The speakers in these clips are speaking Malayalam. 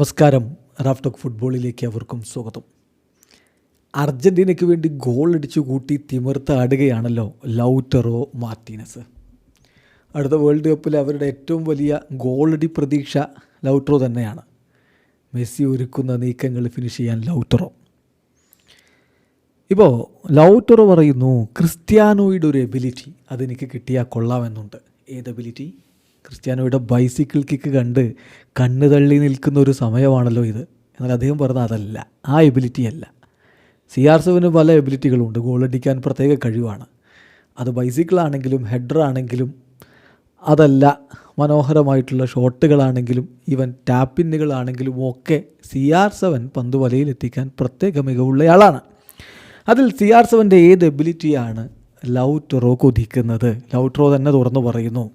നമസ്കാരം. റാഫ്ടോക്ക് ഫുട്ബോളിലേക്ക് അവർക്കും സ്വാഗതം. അർജന്റീനയ്ക്ക് വേണ്ടി ഗോൾ അടിച്ചു കൂട്ടി തിമിർത്ത് ആടുകയാണല്ലോ ലൗറ്ററോ മാർട്ടീനസ്. അടുത്ത വേൾഡ് കപ്പിൽ അവരുടെ ഏറ്റവും വലിയ ഗോളടി പ്രതീക്ഷ ലൗട്ടറോ തന്നെയാണ്. മെസ്സി ഒരുക്കുന്ന നീക്കങ്ങൾ ഫിനിഷ് ചെയ്യാൻ ലൗറ്ററോ. ഇപ്പോൾ ലൗറ്ററോ പറയുന്നു ക്രിസ്ത്യാനോയുടെ ഒരു എബിലിറ്റി അതെനിക്ക് കിട്ടിയാൽ കൊള്ളാമെന്നുണ്ട്. ഏത് എബിലിറ്റി ക്രിസ്ത്യാനോയുടെ ബൈസിക്കിൾ കിക്ക് കണ്ട് കണ്ണ് തള്ളി നിൽക്കുന്ന ഒരു സമയമാണല്ലോ ഇത്. എന്നാൽ അദ്ദേഹം പറഞ്ഞ അതല്ല. ആ എബിലിറ്റി അല്ല. സി ആർ സെവന് പല എബിലിറ്റികളുണ്ട് ഗോളടിക്കാൻ പ്രത്യേക കഴിവാണ്. അത് ബൈസിക്കിളാണെങ്കിലും ഹെഡറാണെങ്കിലും അതല്ല മനോഹരമായിട്ടുള്ള ഷോട്ടുകളാണെങ്കിലും ഈവൻ ടാപ്പിന്നുകളാണെങ്കിലും ഒക്കെ സി ആർ സെവൻ പന്ത് വലയിലെത്തിക്കാൻ പ്രത്യേക മികവുള്ളയാളാണ്. അതിൽ സി ആർ സെവന്റെ ഏത് എബിലിറ്റിയാണ് ലൗട്രോ കൊതിക്കുന്നത്? ലൗട്രോ തന്നെ തുറന്നു പറയുന്നു.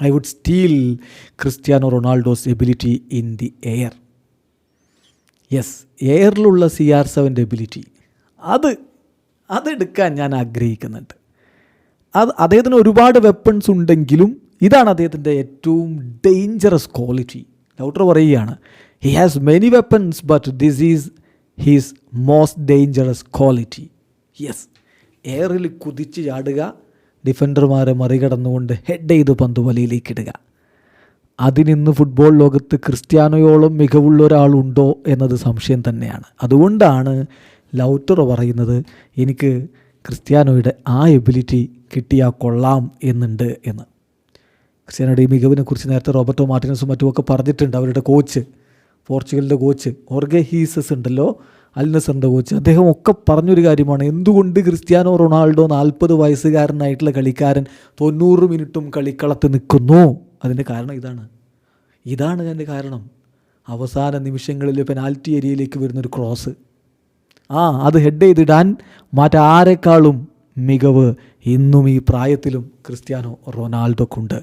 I would steal Cristiano Ronaldo's ability in the air yes എയറിലുള്ള C R സെവന്റെ എബിലിറ്റി അത് അതെടുക്കാൻ ഞാൻ ആഗ്രഹിക്കുന്നുണ്ട്. അത് അദ്ദേഹത്തിന് ഒരുപാട് വെപ്പൺസ് ഉണ്ടെങ്കിലും ഇതാണ് അദ്ദേഹത്തിന്റെ ഏറ്റവും ഡേഞ്ചറസ് ക്വാളിറ്റി ഡൗട്ടർ പറയുകയാണ് he has many weapons but this is he's most dangerous quality yes എയറിൽ കുതിച്ച് ചാടുക ഡിഫൻഡർമാരെ മറികടന്നുകൊണ്ട് ഹെഡ് ചെയ്ത് പന്ത് വലയിലേക്ക് ഇടുക. അതിനിന്ന് ഫുട്ബോൾ ലോകത്ത് ക്രിസ്ത്യാനോയോളം മികവുള്ള ഒരാളുണ്ടോ എന്നത് സംശയം തന്നെയാണ്. അതുകൊണ്ടാണ് ലൗറ്റർ പറയുന്നത് എനിക്ക് ക്രിസ്ത്യാനോയുടെ ആ എബിലിറ്റി കിട്ടിയാൽ കൊള്ളാം എന്നുണ്ട് എന്ന്. ക്രിസ്ത്യാനോയുടെ ഈ മികവിനെക്കുറിച്ച് നേരത്തെ റോബർട്ടോ മാർട്ടിനസും മറ്റുമൊക്കെ പറഞ്ഞിട്ടുണ്ട്. അവരുടെ കോച്ച് പോർച്ചുഗലിന്റെ കോച്ച് ഓർഗെ ഹീസസ് ഉണ്ടല്ലോ. അൽനസറിന്റെ കോച്ച്. അദ്ദേഹം ഒക്കെ പറഞ്ഞൊരു കാര്യമാണ്. എന്തുകൊണ്ട് ക്രിസ്ത്യാനോ റൊണാൾഡോ നാൽപ്പത് വയസ്സുകാരനായിട്ടുള്ള കളിക്കാരൻ തൊണ്ണൂറ് മിനിറ്റും കളിക്കളത്ത് നിൽക്കുന്നു? അതിന്റെ കാരണം ഇതാണ്. ഇതാണ് അതിന്റെ കാരണം. അവസാന നിമിഷങ്ങളിൽ പെനാൽറ്റി ഏരിയയിലേക്ക് വരുന്നൊരു ക്രോസ്. ആ അത് ഹെഡ് ചെയ്തിടാൻ മറ്റാരെക്കാളും മികവ് ഇന്നും ഈ പ്രായത്തിലും ക്രിസ്ത്യാനോ റൊണാൾഡോക്കുണ്ട്.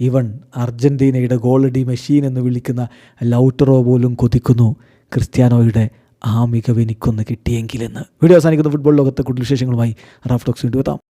ഇവൻ അർജന്റീനയുടെ ഗോളടി മെഷീൻ എന്ന് വിളിക്കുന്ന ലൗട്ടറോ പോലും കൊതിക്കുന്നു ക്രിസ്ത്യാനോയുടെ ആ മികവ് എനിക്കൊന്ന് കിട്ടിയെങ്കിലെന്ന്. വീഡിയോ അവസാനിക്കുന്ന. ഫുട്ബോൾ ലോകത്തെ കൂടുതൽ വിശേഷങ്ങളുമായി റാഫ്റ്റോക്സ് വീണ്ടും എത്താം.